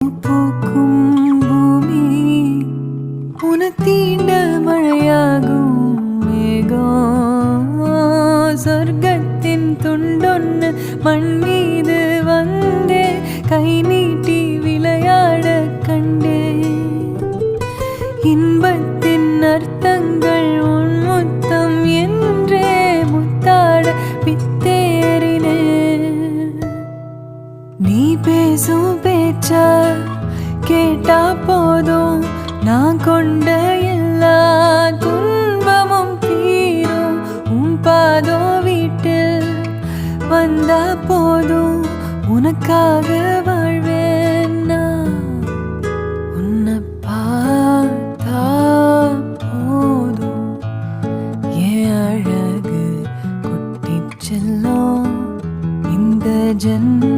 பூக்கும் பூமி உனத்தீண்ட மழையாகும் மேகம் சொர்க்கத்தின் துண்டொன்னு மண் மீது வந்தே. கை நீட்டி விளையாட கண்டே. இன்பத்தின் அர்த்தங்கள் நீ பேசும் பேச்ச கேட்டா போதும். நான் கொண்ட எல்லா துன்பமும் தீரும். உன் பாதோ வீட்டில் வந்தா போதும். உனக்காக வாழ்வேன் நான். உன்னை பார்த்தா போதும். என் அழகு குட்டி செல்லும். இந்த ஜென்ம